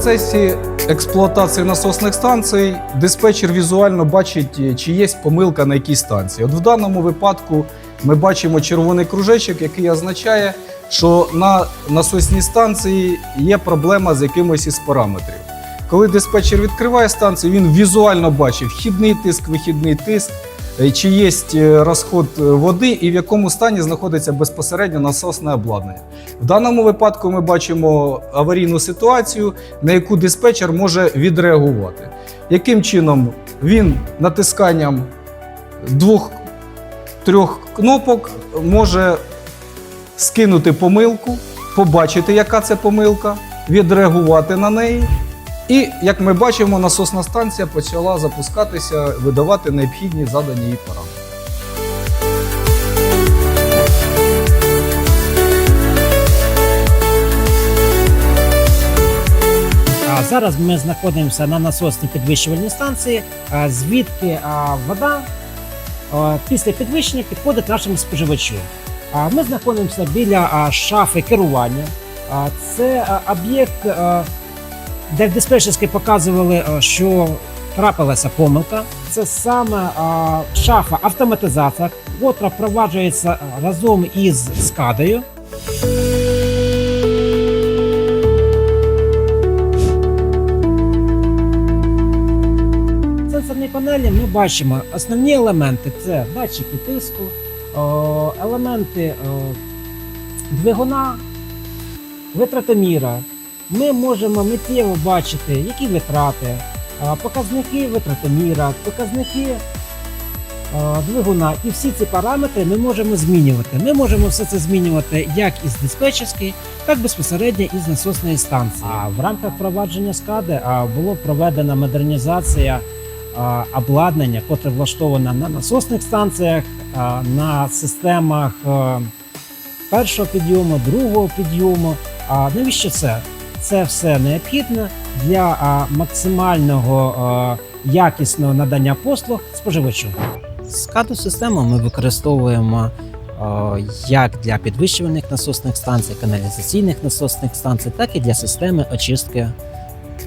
процесі експлуатації насосних станцій диспетчер візуально бачить, чи є помилка на якій станції. От в даному випадку ми бачимо червоний кружечок, який означає, що на насосній станції є проблема з якимось із параметрів. Коли диспетчер відкриває станцію, він візуально бачить вхідний тиск, вихідний тиск, е, чи є е, розход е, води і в якому стані знаходиться безпосередньо насосне обладнання. В даному випадку ми бачимо аварійну ситуацію, на яку диспетчер може відреагувати. Яким чином він натисканням двох-трьох кнопок може скинути помилку, побачити, яка це помилка, відреагувати на неї. І, як ми бачимо, насосна станція почала запускатися, видавати необхідні задані їй параметри. Зараз ми знаходимося на насосній підвищувальній станції, звідки вода після підвищення підходить нашому споживачу. Ми знаходимося біля шафи керування. Це об'єкт, де в диспетчерській показували, що трапилася помилка. Це саме шафа автоматизація, котра впроваджується разом із скадою. Сенсорній панелі ми бачимо основні елементи: це датчики тиску, елементи о, двигуна, витратоміра. Ми можемо миттєво бачити, які витрати, а, показники витратоміра, показники двигуна. І всі ці параметри ми можемо змінювати. Ми можемо все це змінювати як із диспетчерської, так безпосередньо із насосної станції. А в рамках впровадження скади було проведена модернізація обладнання, котре влаштоване на насосних станціях, на системах першого підйому, другого підйому. А навіщо це? Це все необхідно для максимального якісного надання послуг споживачу. Скаду систему ми використовуємо як для підвищувальних насосних станцій, каналізаційних насосних станцій, так і для системи очистки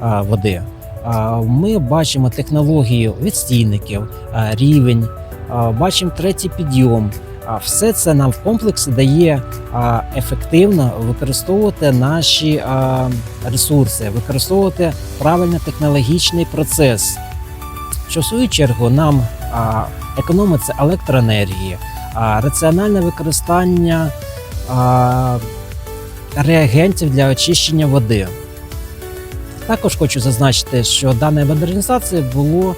води. Ми бачимо технологію відстійників, рівень, бачимо третій підйом. А Все це нам в комплексі дає ефективно використовувати наші ресурси, використовувати правильно технологічний процес, що в свою чергу нам економиться електроенергії, раціональне використання реагентів для очищення води. Також хочу зазначити, що даною модернізацією було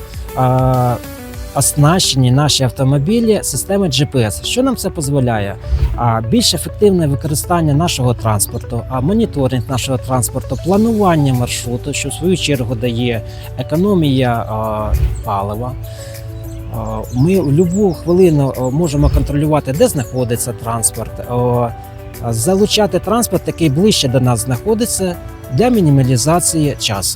оснащені наші автомобілі системи GPS. Що нам це дозволяє? А, більш ефективне використання нашого транспорту, а моніторинг нашого транспорту, планування маршруту, що в свою чергу дає економія палива. Ми в будь-яку хвилину можемо контролювати, де знаходиться транспорт, залучати транспорт, який ближче до нас знаходиться, для мінімалізації часу.